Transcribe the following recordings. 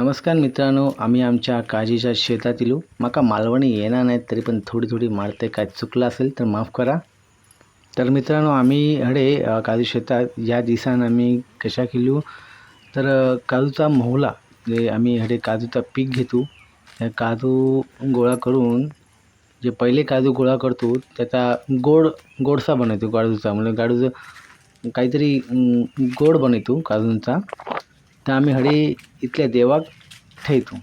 नमस्कार मित्रांनो आम्ही आमच्या काजीच्या शेतात येलो माका मालवणी येणार नाहीत तरी पण थोडी थोडी मारते. काय चुकलं असेल तर माफ करा. तर मित्रांनो आम्ही हडे काजू शेतात या दिसान आम्ही कशा केलो? तर काजूचा मोहला जे आम्ही हडे काजूचा पीक घेतो त्या काजू गोळा करून जे पहिले काजू गोळा करतो त्याचा गोड गोडसा बनवतो काजूचा. म्हणजे काजूचं काहीतरी गोड बनवतो काजूंचा. तर आम्ही हडी इथल्या देवाक ठेवतो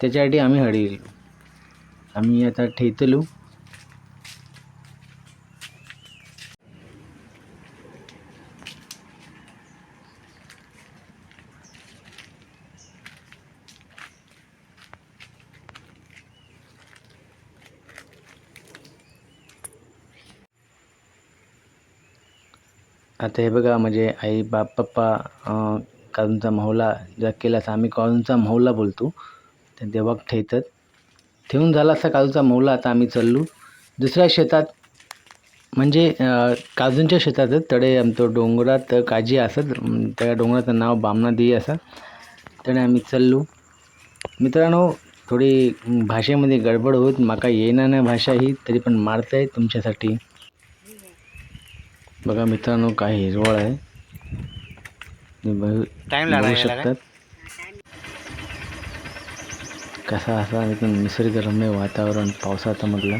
त्याच्यासाठी आम्ही हडी आम्ही आता ठेवतलो आता हे बघा म्हणजे आई बाप पप्पा काजूंचा माहुला जर असं आम्ही काजूंचा माहुला बोलतो ते देवाक ठेवतात. ठेवून झाला असा काजूचा माहुला आता आम्ही चाललो. दुसऱ्या शेतात म्हणजे काजूंच्या शेतातच तडे आमचं डोंगरात काजी असत त्या डोंगराचं नाव बामणादेवी असा. तडे आम्ही चाललो. मित्रांनो थोडी भाषेमध्ये गडबड होत माका येणार नाही भाषा ही तरी पण मारताय तुमच्यासाठी. बघा मित्रांनो काय हिरवळ आहे. टाइम? शकतात. कसा असा एकदम निसर्गरम्य वातावरण पावसाचं म्हटलं.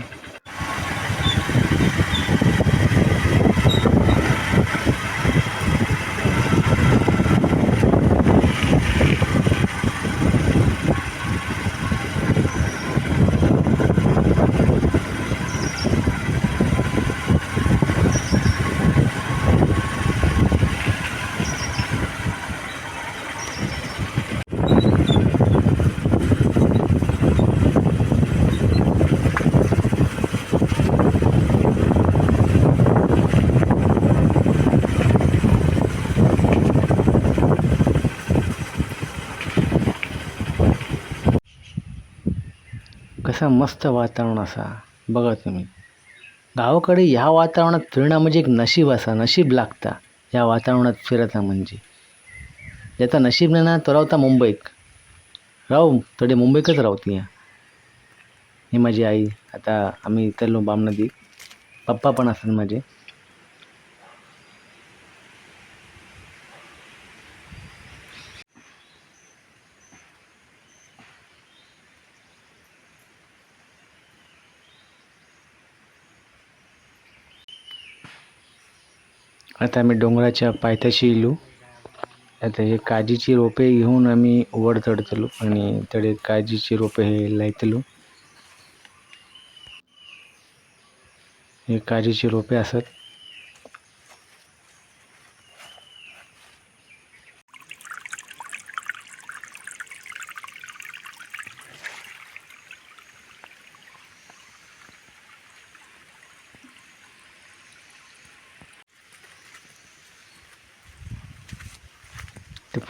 असा मस्त वातावरण असा. बघा तुम्ही. गावाकडे ह्या वातावरणात फिरणं म्हणजे एक नशीब असा नशीब लागता. ह्या वातावरणात फिरता म्हणजे. ज्याचा नशीब नाही ना तो रावता मुंबईत. राहू थोडे मुंबईतच राहते या ही माझी आई आता आम्ही इतरलो बामनदी. पप्पा पण असतात माझे. आता आम्ही डोंगराच्या पायथ्याशी येलो आता हे काजीची रोपे घेऊन आम्ही वर चढतलो आणि तडे काजीची रोपे हे लायतलो हे काजीची रोपे असत.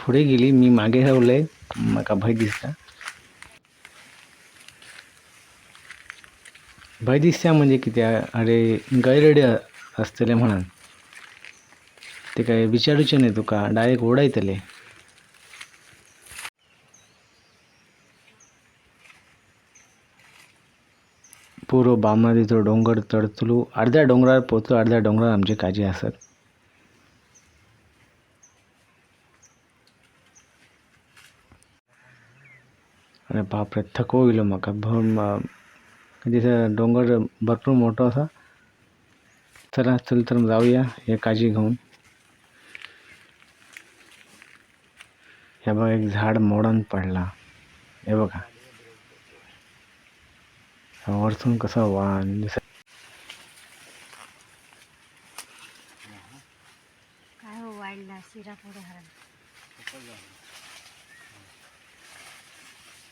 पुढे गेली मी मागे रावलंय म्हाका भंय दिसता भंय दिसता म्हणजे कित्या अरे गैरडे असतले म्हणून. ते काय विचारूचे नाही तुका डायरेक्ट ओढायतले पूर्व बामणादीचो डोंगर चढतलो अर्ध्या डोंगरावर पोचलो अर्ध्या डोंगरावर आमचे काजी असत. अरे बापरे थको गेलो म्हाका भर तिथं डोंगर भरपूर मोठा असा चला चल तर जाऊया हे काळजी घेऊन. हे बघा एक झाड मोडून पडला. हे बघा. वरतून कसं वाण दिसत. काय हो वाढला शिरा पुढे हरण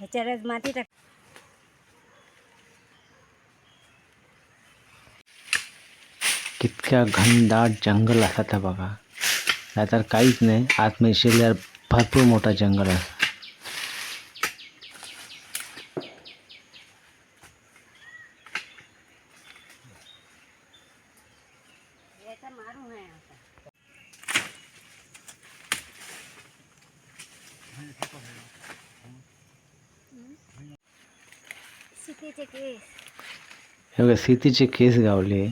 ह्याच्यावर माती टाक कितक्या घनदाट जंगल असतात बघा. तर काहीच नाही. आतमध्ये शिरल्यावर भरपूर मोठा जंगल आहे याचा मारून सीतेचे केस. हे बघा सीतेचे केस गावले.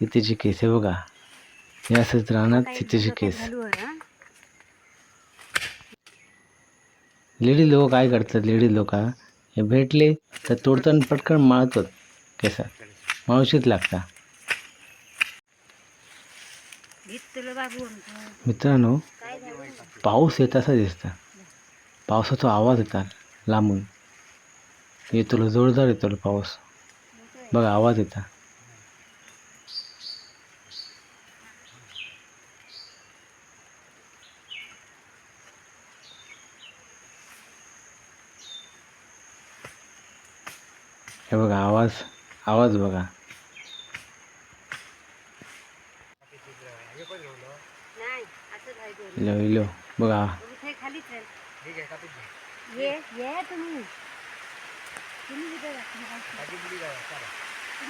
सीतेचे केस हे बघा. हे असंच राहणार डोक्यात केस? लेडी लोक काय करतात? लेडी लोक हे? भेटले तर तोडताना पटकन माळतात केसात. मावशीत लागता. मित्रांनो पाऊस येत असा दिसतं. पावसाचा आवाज येतात लांबून. येतो जोरदार येतो पाऊस. बघा आवाज येता हे बघा आवाज आवाज बघा. बघा.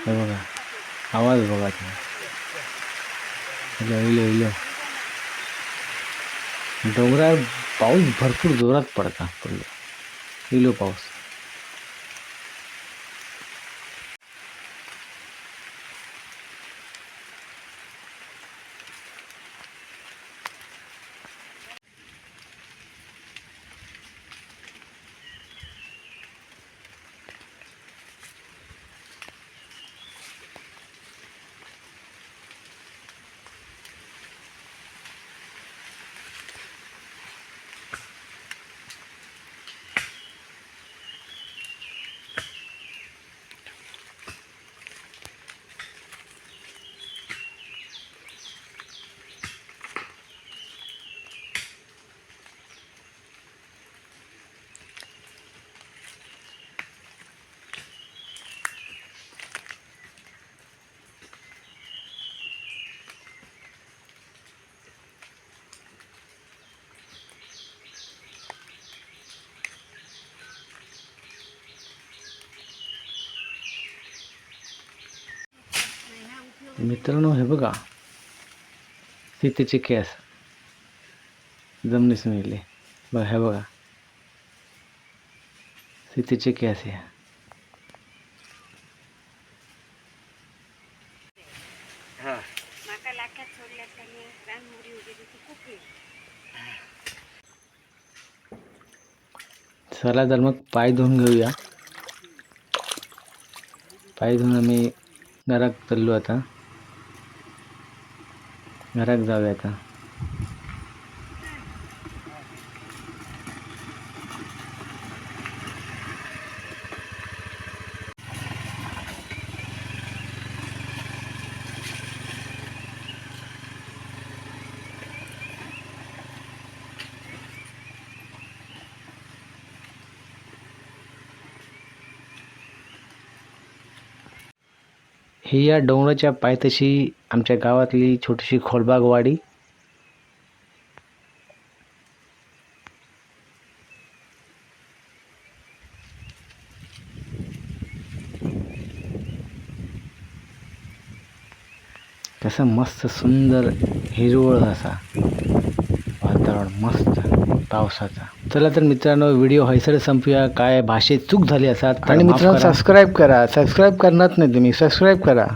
हे बघा आवाज बघा तुम्ही इलो इलो डोंगरावर पाऊस भरपूर जोरात पडता पडलो इलो पाऊस मित्रांनो हे बघा. सीतेचे केस. जमनीस मिळले. बघा हे बघा. सीतेचे केस आहे. चला तर मग पाय धुवून घेऊया. पाय धुवून आम्ही घरात चाललो आता. घरात जाऊया ही या डोंगराच्या पायथ्याशी आमच्या गावातली छोटीशी खोलबागवाडी. कसं मस्त सुंदर हिरवळ असा वातावरण मस्त. पावसाचा. चला तर मित्रांनो व्हिडिओ हैसर संपूया. काय भाषेत चूक झाली असतात आणि मित्रांनो सबस्क्राईब करा. सबस्क्राईब करणार नाही तुम्ही. सबस्क्राईब करा.